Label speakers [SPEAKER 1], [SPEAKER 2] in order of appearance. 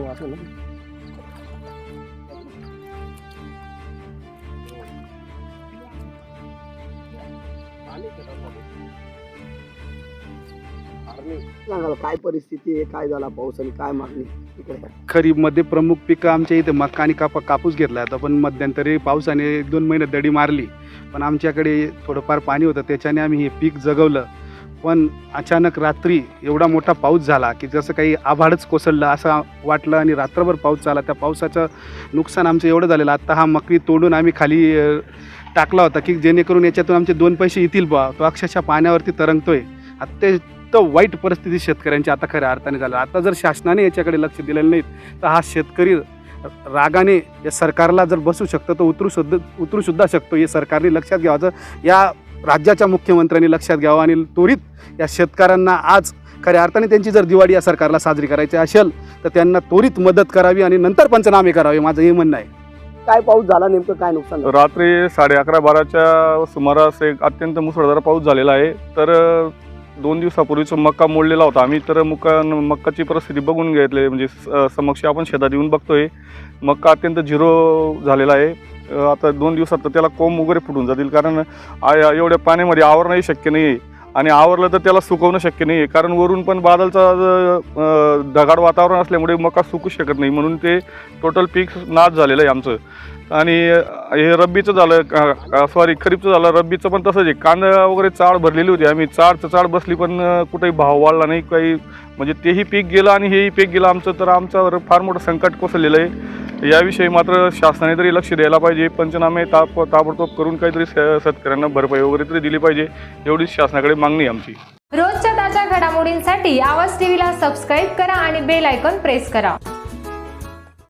[SPEAKER 1] वाचलं सांगाल काय परिस्थिती आहे? काय झाला पाऊस आणि काय मागणी इकडे?
[SPEAKER 2] खरीपमध्ये प्रमुख पिकं आमच्या इथे मका आणि कापा कापूस घेतला होता पण मध्यंतरी पावसाने एक दोन महिने दडी मारली. पण आमच्याकडे थोडंफार पाणी होतं त्याच्याने आम्ही हे पीक जगवलं. पण अचानक रात्री एवढा मोठा पाऊस झाला की जसं काही आभाडच कोसळलं असं वाटलं आणि रात्रभर पाऊस झाला त्या पावसाचं नुकसान आमचं एवढं झालेलं. आत्ता हा मकरी तोडून आम्ही खाली टाकला होता की जेणेकरून याच्यातून आमचे दोन पैसे येतील बा तो अक्षरशः पाण्यावरती तरंगतोय. अत्यंत वाईट परिस्थिती शेतकऱ्यांची आता खऱ्या अर्थाने झालं. आता जर शासनाने याच्याकडे लक्ष दिलेलं नाही तर हा शेतकरी रागाने या सरकारला जर बसू शकतो तर उतरू सुद्धा उतरूसुद्धा शकतो. हे सरकारने लक्षात घ्यावं. या राज्याच्या मुख्यमंत्र्यांनी लक्षात घ्यावं आणि त्वरित या शेतकऱ्यांना आज खऱ्या अर्थाने त्यांची जर दिवाळी या सरकारला साजरी करायची असेल तर त्यांना त्वरित मदत करावी आणि नंतर पंचनामे करावे. माझं हे म्हणणं आहे.
[SPEAKER 1] काय पाऊस झाला नेमकं? काय नुकसान?
[SPEAKER 3] रात्री साडे अकरा बाराच्या सुमारास एक अत्यंत मुसळधार पाऊस झालेला आहे. तर दोन दिवसापूर्वीच मक्का मोडलेला होता आम्ही तर मक्का मक्काची परिस्थिती बघून घेतली. म्हणजे स- समक्ष आपण शेतात येऊन बघतोय. मक्का अत्यंत झिरो झालेला आहे. आता दोन दिवसात तर त्याला कोंब वगैरे फुटून जातील. कारण एवढ्या पाण्यामध्ये आवरणंही शक्य नाही आहे आणि आवरलं तर त्याला सुकवणं शक्य नाही आहे कारण वरून पण बादलचा अ, ढगाळ वातावरण असल्यामुळे मका सुकू शकत नाही. म्हणून ते टोटल पीक नाश झालेलं आहे आमचं. आणि हे रब्बीचं झालं सॉरी खरीपचं झालं रब्बीचं पण तसंच आहे. कांदा वगैरे चाळ भरलेली होती. आम्ही चाळचं चाळ बसली पण कुठेही भाव वाढला नाही. काही म्हणजे तेही पीक गेलं आणि हेही पीक गेलं. आमचं तर आमचं फार मोठं संकट कोसळलेलं आहे. याविषयी मात्र शासनाने तरी लक्ष द्यायला पाहिजे. पंचनामे ताप ताबडतोब करून काहीतरी शेतकऱ्यांना भरपाई वगैरे तरी दिली पाहिजे. एवढीच शासनाकडे मागणी आमची.
[SPEAKER 4] रोजच्या ताज्या घडामोडींसाठी आवाज टीव्हीला सबस्क्राईब करा आणि बेल आयकॉन प्रेस करा.